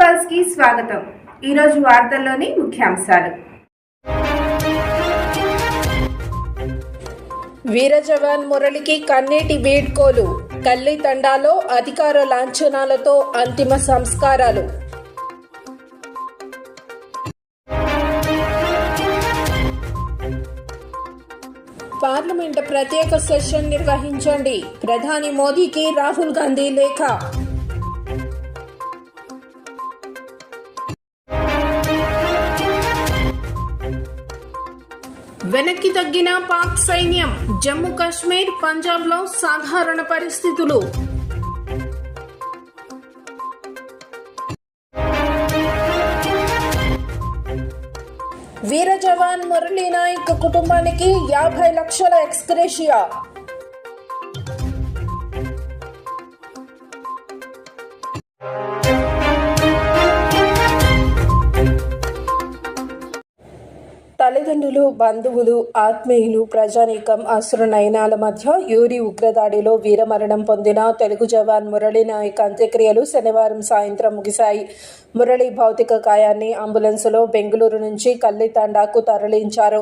పల్స్కి స్వాగతం. ఈరోజు వార్తల్లోని ముఖ్యాంశాలు. వీర జవాన్ మురళికి కన్నీటి వీడ్కోలు. కల్లి తండాలో అధికార లాంఛనాలతో అంతిమ సంస్కారాలు. పార్లమెంట్ ప్రత్యేక సెషన్ నిర్వహించండి. ప్రధాని మోదీకి రాహుల్ గాంధీ లేఖ. వెనక్కి తగ్గిన పాక్ సైన్యం జమ్మూ కాశ్మీర్ పంజాబ్లో సాధారణ పరిస్థితులు. వీర జవాన్ మురళీ నాయక్ కుటుంబానికి యాభై లక్షల ఎక్స్క్రేషియా తల్లిదండ్రులు బంధువులు ఆత్మీయులు ప్రజానీకం అసుర నయనాల మధ్య యూరి ఉగ్రదాడిలో వీరమరణం పొందిన తెలుగు జవాన్ మురళీ నాయక్ అంత్యక్రియలు శనివారం సాయంత్రం ముగిశాయి. మురళి భౌతిక కాయాన్ని అంబులెన్సులో బెంగళూరు నుంచి కల్లితాండాకు తరలించారు.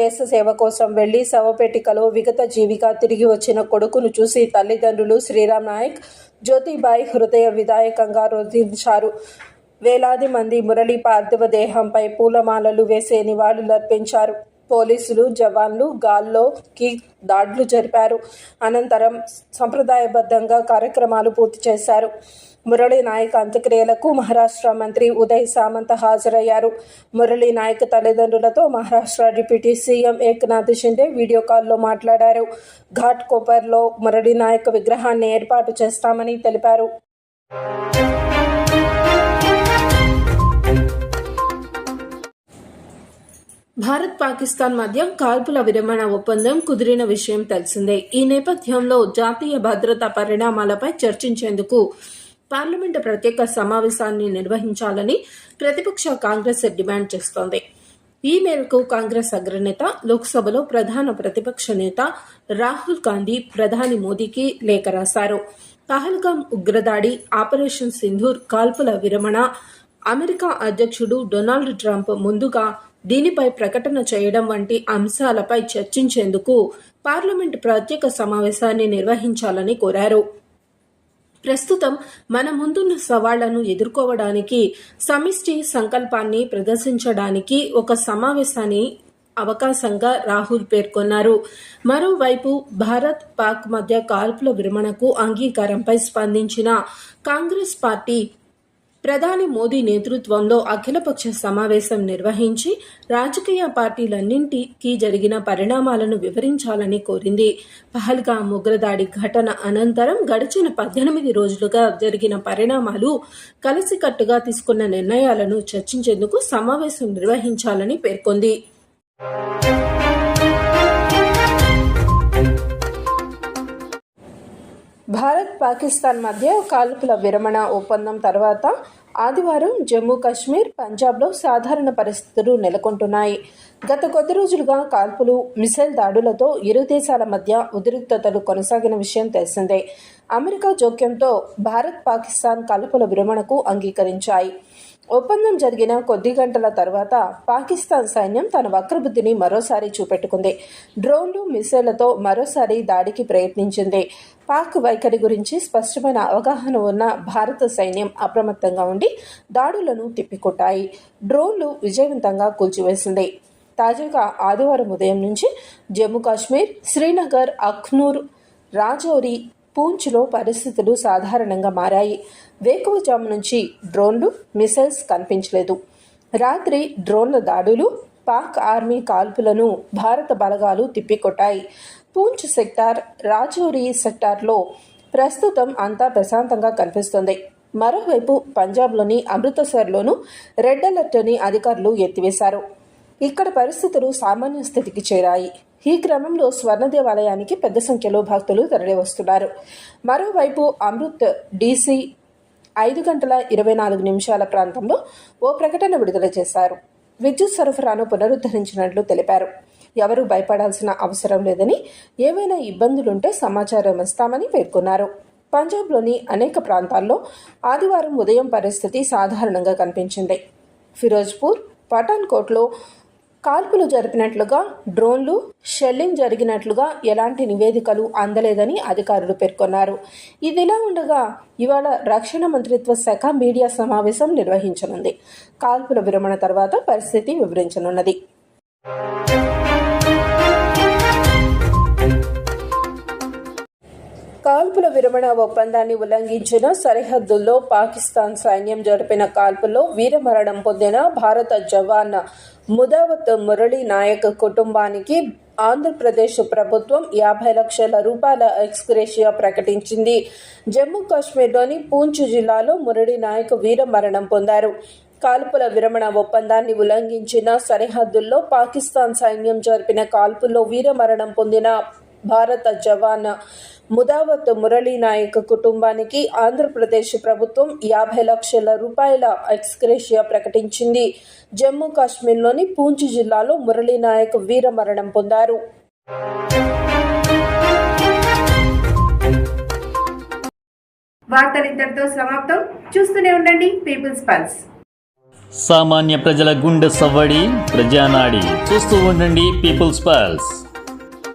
దేశ సేవ కోసం వెళ్ళి శవపేటికలో విగత జీవిగా తిరిగి వచ్చిన కొడుకును చూసి తల్లిదండ్రులు శ్రీరామ్ నాయక్ జ్యోతిబాయి హృదయ విధాయకంగా రోధించారు. వేలాది మంది మురళి పార్థివ దేహంపై పూలమాలలు వేసే నివాళులర్పించారు పోలీసులు జవాన్లు గాల్లోకి దాడులు జరిపారు. అనంతరం సంప్రదాయబద్ధంగా కార్యక్రమాలు పూర్తి చేశారు. మురళీ నాయక్ అంత్యక్రియలకు మహారాష్ట్ర మంత్రి ఉదయ్ సామంత్ హాజరయ్యారు. మురళీ నాయక్ తల్లిదండ్రులతో Maharashtra deputy CM Eknath Shinde video కాల్లో మాట్లాడారు. ఘాట్ కోపర్లో మురళీ నాయక్ విగ్రహాన్ని ఏర్పాటు చేస్తామని తెలిపారు. భారత్ పాకిస్తాన్ మధ్య కాల్పుల విరమణ ఒప్పందం కుదిరిన విషయం తెలిసిందే. ఈ నేపథ్యంలో జాతీయ భద్రతా పరిణామాలపై చర్చించేందుకు పార్లమెంటు ప్రత్యేక సమావేశాన్ని నిర్వహించాలని ప్రతిపక్ష కాంగ్రెస్ డిమాండ్ చేస్తోంది. ఈ మేరకు కాంగ్రెస్ అగ్రనేత లోక్సభలో ప్రధాన ప్రతిపక్ష నేత రాహుల్ గాంధీ ప్రధాని మోదీకి లేఖ రాశారు. పహల్గాం ఉగ్రదాడి ఆపరేషన్ సింధూర్ కాల్పుల విరమణ అమెరికా అధ్యక్షుడు డొనాల్డ్ ట్రంప్ ముందుగా దీనిపై ప్రకటన చేయడం వంటి అంశాలపై చర్చించేందుకు పార్లమెంటు ప్రత్యేక సమావేశాన్ని నిర్వహించాలని కోరారు. ప్రస్తుతం మన ముందున్న సవాళ్ళను ఎదుర్కోవడానికి సమిష్టి సంకల్పాన్ని ప్రదర్శించడానికి ఒక సమావేశాన్ని అవకాశంగా రాహుల్ పేర్కొన్నారు. మరోవైపు భారత్ పాక్ మధ్య కాల్పుల విరమణకు అంగీకారంపై స్పందించిన కాంగ్రెస్ పార్టీ ప్రధాని మోదీ నేతృత్వంలో అఖిలపక్ష సమావేశం నిర్వహించి రాజకీయ పార్టీలన్నింటికీ జరిగిన పరిణామాలను వివరించాలని కోరింది. పహల్గా ఉగ్రదాడి ఘటన అనంతరం గడిచిన పద్దెనిమిది రోజులుగా జరిగిన పరిణామాలు కలిసికట్టుగా తీసుకున్న నిర్ణయాలను చర్చించేందుకు సమావేశం నిర్వహించాలని పేర్కొంది. భారత్ పాకిస్తాన్ మధ్య కాల్పుల విరమణ ఒప్పందం తర్వాత ఆదివారం జమ్మూ కాశ్మీర్ పంజాబ్లో సాధారణ పరిస్థితులు నెలకొంటున్నాయి. గత కొద్ది రోజులుగా కాల్పులు మిసైల్ దాడులతో ఇరు దేశాల మధ్య ఉద్రిక్తతలు కొనసాగిన విషయం తెలిసిందే. అమెరికా జోక్యంతో భారత్ పాకిస్తాన్ కాల్పుల విరమణకు అంగీకరించాయి. ఒప్పందం జరిగిన కొద్ది గంటల తర్వాత పాకిస్తాన్ సైన్యం తన వక్రబుద్ధిని మరోసారి చూపెట్టుకుంది. డ్రోన్లు మిసైళ్ళతో మరోసారి దాడికి ప్రయత్నించింది. పాక్ వైఖరి గురించి స్పష్టమైన అవగాహన ఉన్న భారత సైన్యం అప్రమత్తంగా ఉండి దాడులను తిప్పికొట్టాయి. డ్రోన్లు విజయవంతంగా కూల్చివేసింది. తాజాగా ఆదివారం ఉదయం నుంచి జమ్మూ కాశ్మీర్ శ్రీనగర్ అఖ్నూర్ రాజౌరి పూంచ్లో పరిస్థితులు సాధారణంగా మారాయి. వేకువజాము నుంచి డ్రోన్లు మిసైల్స్ కనిపించలేదు. రాత్రి డ్రోన్ల దాడులు పాక్ ఆర్మీ కాల్పులను భారత బలగాలు తిప్పికొట్టాయి. పూంచ్ సెక్టార్ రాజౌరి సెక్టార్లో ప్రస్తుతం అంతా ప్రశాంతంగా కనిపిస్తుంది. మరోవైపు పంజాబ్లోని అమృతసర్లోనూ రెడ్ అలర్ట్ని అధికారులు ఎత్తివేశారు. ఇక్కడ పరిస్థితులు సామాన్య స్థితికి చేరాయి. ఈ క్రమంలో స్వర్ణ దేవాలయానికి పెద్ద సంఖ్యలో భక్తులు తరలివస్తున్నారు. మరోవైపు అమృత్ డీసీ ఐదు గంటల ఇరవై నాలుగు నిమిషాల ప్రాంతంలో ఓ ప్రకటన విడుదల చేశారు. విద్యుత్ సరఫరాను పునరుద్ధరించినట్లు తెలిపారు. ఎవరూ భయపడాల్సిన అవసరం లేదని ఏవైనా ఇబ్బందులుంటే సమాచారం ఇస్తామని పేర్కొన్నారు. పంజాబ్లోని అనేక ప్రాంతాల్లో ఆదివారం ఉదయం పరిస్థితి సాధారణంగా కనిపించింది. ఫిరోజ్పూర్ పఠాన్కోట్లో కాల్పులు జరిపినట్లుగా డ్రోన్లు షెల్లింగ్ జరిగినట్లుగా ఎలాంటి నివేదికలు అందలేదని అధికారులు పేర్కొన్నారు. ఇదిలా ఉండగా ఇవాళ రక్షణ మంత్రిత్వ శాఖ మీడియా సమావేశం నిర్వహించనుంది. కాల్పుల విరమణ తర్వాత పరిస్థితి వివరించనున్నది. కాల్పుల విరమణ ఒప్పందాన్ని ఉల్లంఘించిన సరిహద్దుల్లో పాకిస్తాన్ సైన్యం జరిపిన కాల్పుల్లో వీరమరణం పొందిన భారత జవాన్ ముదావత్ మురళీ నాయక్ కుటుంబానికి ఆంధ్రప్రదేశ్ ప్రభుత్వం యాభై లక్షల రూపాయల ఎక్స్గ్రేషియా ప్రకటించింది. జమ్మూ కాశ్మీర్లోని పూంచ్ జిల్లాలో మురళీ నాయక్ వీరమరణం పొందారు. కాల్పుల విరమణ ఒప్పందాన్ని ఉల్లంఘించిన సరిహద్దుల్లో పాకిస్తాన్ సైన్యం జరిపిన కాల్పుల్లో వీరమరణం పొందిన భారత జవాన్ ముదావత్ మురళీ నాయక్ కుటుంబానికి ఆంధ్రప్రదేశ్ ప్రభుత్వం యాభై లక్షల రూపాయల ఎక్స్గ్రేషియా ప్రకటించింది. జమ్మూ కాశ్మీర్లోని పూంచ్ జిల్లాలో మురళీ నాయక్ వీరమరణం పొందారు. వార్తలు ఇంతటితో సమాప్తం. చూస్తూనే ఉండండి పీపుల్స్ పల్స్. సామాన్య ప్రజల గుండె సవ్వడి ప్రజానాడి. చూస్తూ ఉండండి పీపుల్స్ పల్స్.